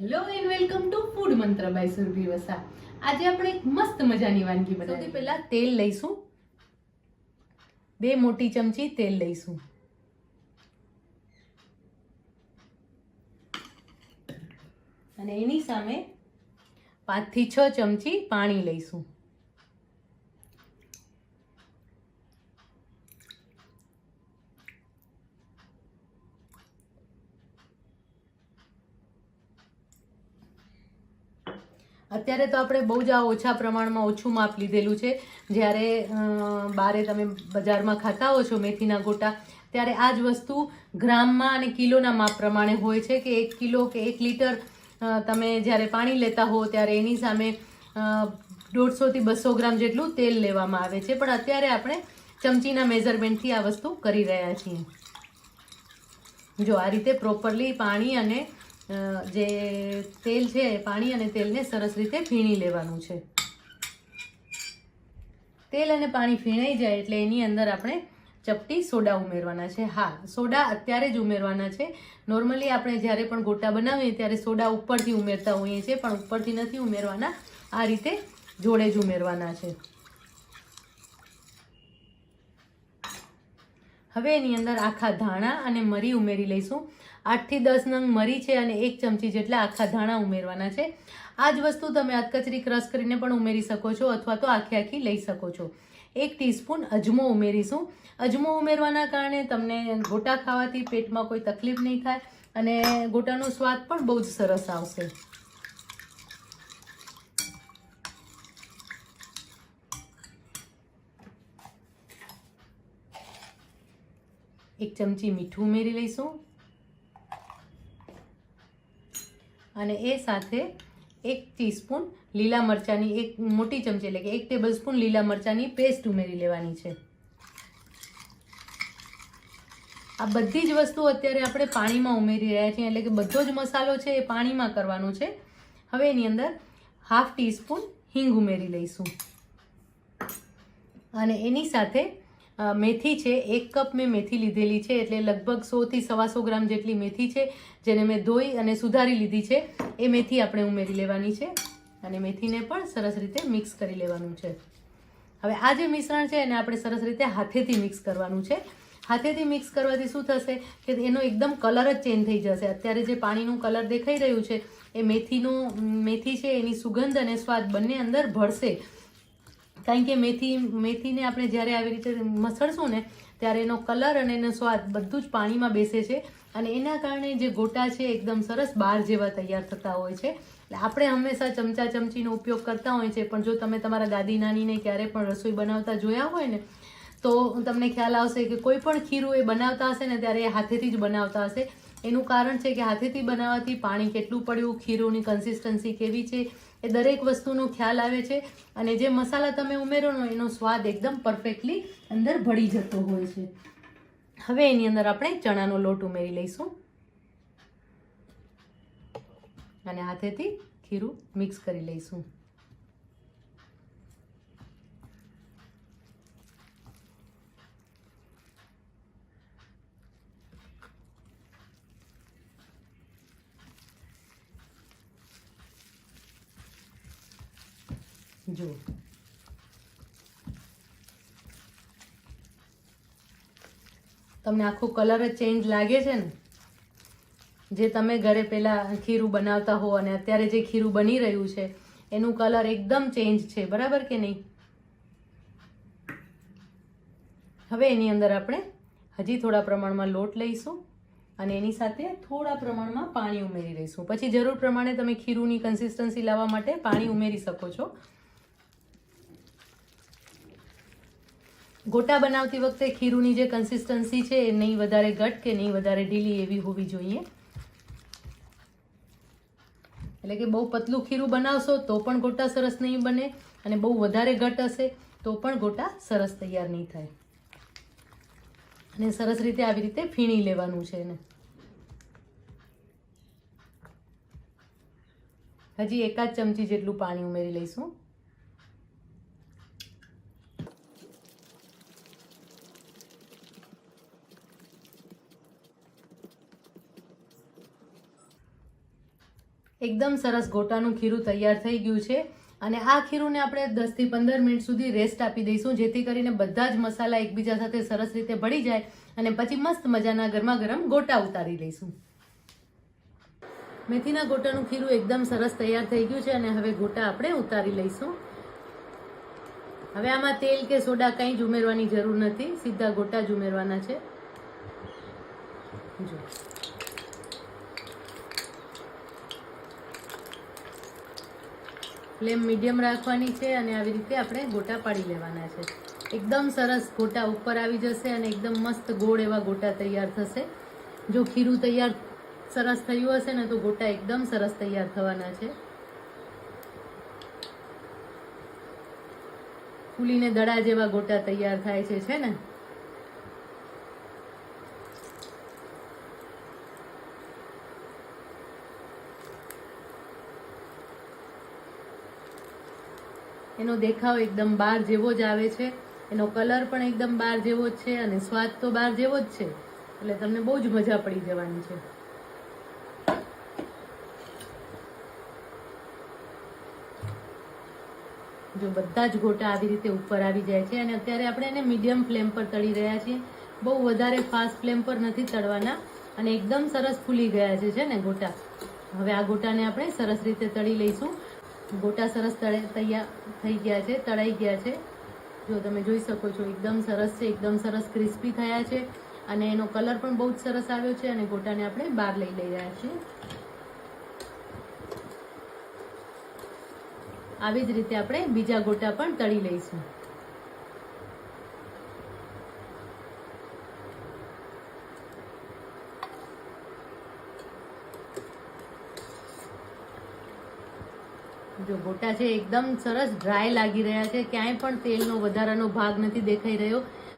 Hello and welcome to food Mantra by Surbhi Vasa આજે આપણે એક મસ્ત મજાની વાનગી બનાવી. સૌથી પહેલા તેલ લઈશું. બે મોટી ચમચી તેલ લઈશું. અને એની સામે પાંચથી છ ચમચી પાણી લઈશું. અત્યારે તો આપણે બહુ જ આ ઓછા પ્રમાણમાં ઓછું માપ લીધેલું છે. જ્યારે બારે તમે બજારમાં ખાતા હો છો મેથીના ગોટા, ત્યારે આ જ વસ્તુ ગ્રામમાં અને કિલોના માપ પ્રમાણે હોય છે કે એક કિલો કે એક લીટર તમે જ્યારે પાણી લેતા હો ત્યારે એની સામે દોઢસોથી બસો ગ્રામ જેટલું તેલ લેવામાં આવે છે. પણ અત્યારે આપણે ચમચીના મેઝરમેન્ટથી આ વસ્તુ કરી રહ્યા છીએ. જો આ રીતે પ્રોપરલી પાણી અને જે તેલ છે પાણી અને તેલને સરસ રીતે ફીણી લેવાનું છે. તેલ અને પાણી ફીણાઈ જાય એટલે એની અંદર આપણે ચપટી સોડા ઉમેરવાના છે. હા, સોડા અત્યારે જ ઉમેરવાના છે. નોર્મલી આપણે જ્યારે પણ ગોટા બનાવીએ ત્યારે સોડા ઉપરથી ઉમેરતા હોઈએ છીએ, પણ ઉપરથી નથી ઉમેરવાના. આ રીતે જોડે જ ઉમેરવાના છે. હવે એની અંદર આખા ધાણા અને મરી ઉમેરી લઈશું. આઠથી દસ નંગ મરી છે અને એક ચમચી જેટલા આખા ધાણા ઉમેરવાના છે. આ જ વસ્તુ તમે અધકચરી ક્રશ કરીને પણ ઉમેરી શકો છો અથવા તો આખી આખી લઈ શકો છો. એક ટીસ્પૂન અજમો ઉમેરીશું. અજમો ઉમેરવાના કારણે તમને ગોટા ખાવાથી પેટમાં કોઈ તકલીફ નહીં થાય અને ગોટાનો સ્વાદ પણ બહુ જ સરસ આવશે. એક ચમચી મીઠું ઉમેરી લઈશું. અને એ સાથે એક ટીસ્પૂન લીલા મરચાંની એક મોટી ચમચી એટલે કે એક ટેબલ સ્પૂન લીલા મરચાંની પેસ્ટ ઉમેરી લેવાની છે. આ બધી જ વસ્તુ અત્યારે આપણે પાણીમાં ઉમેરી રહ્યા છીએ એટલે કે બધો જ મસાલો છે એ પાણીમાં કરવાનો છે. હવે એની અંદર હાફ ટીસ્પૂન હિંગ ઉમેરી લઈશું. અને એની સાથે મેથી છે, એક કપ મેં મેથી લીધેલી છે, એટલે લગભગ સોથી સવાસો ગ્રામ જેટલી મેથી છે, જેને મેં ધોઈ અને સુધારી લીધી છે. એ મેથી આપણે ઉમેરી લેવાની છે અને મેથીને પણ સરસ રીતે મિક્સ કરી લેવાનું છે. હવે આ જે મિશ્રણ છે, એને આપણે સરસ રીતે હાથેથી મિક્સ કરવાનું છે. હાથેથી મિક્સ કરવાથી શું થશે કે એનો એકદમ કલર જ ચેન્જ થઈ જશે. અત્યારે જે પાણીનું કલર દેખાઈ રહ્યું છે, એ મેથીનું, મેથી છે, એની સુગંધ અને સ્વાદ બંને અંદર ભળશે. કારણ કે મેથી મેથીને આપણે જ્યારે આવી રીતે મસળશું ને, ત્યારે એનો કલર અને એનો સ્વાદ બધું જ પાણીમાં બેસે છે. અને એના કારણે જે ગોટા છે, એકદમ સરસ બાર જેવા તૈયાર થતા હોય છે. એટલે આપણે હંમેશા ચમચા ચમચીનો ઉપયોગ કરતા હોય છે. પણ જો તમે તમારા દાદી નાનીને ક્યારે પણ રસોઈ બનાવતા જોયા હોય ને, તો તમને ખ્યાલ આવશે કે કોઈ પણ ખીરું એ બનાવતા હશે ને, ત્યારે એ હાથેથી જ બનાવતા હશે. એનું કારણ છે કે હાથેથી બનાવવાથી પાણી કેટલું પડ્યું, ખીરુંની કન્સિસ્ટન્સી કેવી છે, એ દરેક વસ્તુનો ખ્યાલ આવે છે અને જે મસાલા તમે ઉમેરો ને એનો સ્વાદ એકદમ પરફેક્ટલી અંદર ભળી જતો હોય છે. હવે એની અંદર આપણે ચણાનો લોટ ઉમેરી લઈશું. અને હાથેથી ખીરું મિક્સ કરી લઈશું. જુઓ તમને આખો કલર જ ચેન્જ લાગે છે ને? જે તમે ઘરે પહેલાં ખીરું બનાવતા હો અને અત્યારે જે ખીરું બની રહ્યું છે, એનું કલર એકદમ ચેન્જ છે, બરાબર કે નહીં? હવે એની અંદર આપણે હજી થોડા પ્રમાણમાં લોટ લઈશું અને એની સાથે થોડા પ્રમાણમાં પાણી ઉમેરી લઈશું પછી જરૂર પ્રમાણે તમે ખીરુંની કન્સિસ્ટન્સી લાવવા માટે પાણી ઉમેરી શકો છો. ગોટા બનાવતી વખતે ખીરુંની જે કન્સિસ્ટન્સી છે એ નહીં વધારે ઘટ કે નહીં વધારે ઢીલી એવી હોવી જોઈએ. એટલે કે બહુ પતલું ખીરું બનાવશો તો પણ ગોટા સરસ નહીં બને અને બહુ વધારે ઘટ હશે તો પણ ગોટા સરસ તૈયાર નહીં થાય. અને સરસ રીતે આવી રીતે ફીણી લેવાનું છે એને. હજી એકાદ ચમચી જેટલું પાણી ઉમેરી લઈશું. એકદમ સરસ ગોટાનું ખીરું તૈયાર થઈ ગયું છે. અને આ ખીરુંને આપણે દસથી પંદર મિનિટ સુધી રેસ્ટ આપી દઈશું, જેથી કરીને બધા જ મસાલા એકબીજા સાથે સરસ રીતે ભળી જાય અને પછી મસ્ત મજાના ગરમા ગરમ ગોટા ઉતારી લઈશું. મેથીના ગોટાનું ખીરું એકદમ સરસ તૈયાર થઈ ગયું છે અને હવે ગોટા આપણે ઉતારી લઈશું. હવે આમાં તેલ કે સોડા કંઈ જ ઉમેરવાની જરૂર નથી, સીધા ગોટા જ ઉમેરવાના છે. જો. ફ્લેમ મીડિયમ રાખવાની છે અને આવી રીતે આપણે ગોટા પાડી લેવાના છે. એકદમ સરસ ગોટા ઉપર આવી જશે અને એકદમ મસ્ત ગોળ એવા ગોટા તૈયાર થશે. જો ખીરું તૈયાર સરસ થયું હશે ને તો ગોટા એકદમ સરસ તૈયાર થવાના છે. ફૂલીને દડા જેવા ગોટા તૈયાર થાય છે છે ને? એનો દેખાવ એકદમ બાર જેવો જ આવે છે. એનો કલર પણ એકદમ બાર જેવો જ છે અને સ્વાદ તો બાર જેવો જ છે. એટલે તમને બહુ જ મજા પડી જવાની છે. જો બધા જ ગોટા આવી રીતે ઉપર આવી જાય છે અને અત્યારે આપણે એને મીડિયમ ફ્લેમ પર તળી રહ્યા છીએ. બહુ વધારે ફાસ્ટ ફ્લેમ પર નથી તળવાના અને એકદમ સરસ ફૂલી ગયા છે ને ગોટા. હવે આ ગોટાને આપણે સરસ રીતે તળી લઈશું. ગોટા સરસ તળે તૈયાર થઈ ગયા છે, તળાઈ ગયા છે. જો તમે જોઈ શકો છો, એકદમ સરસ છે, એકદમ સરસ ક્રિસ્પી થયા છે અને એનો કલર પણ બહુ જ સરસ આવ્યો છે અને ગોટાને આપણે બહાર લઈ લઈ રહ્યા છીએ. આવી જ રીતે આપણે બીજા ગોટા પણ તળી લઈશું. જો ગોટા છે, એકદમ સરસ ડ્રાય લાગી રહ્યા છે. ક્યાંય પણ તેલનો વધારાનો ભાગ નથી દેખાઈ રહ્યો.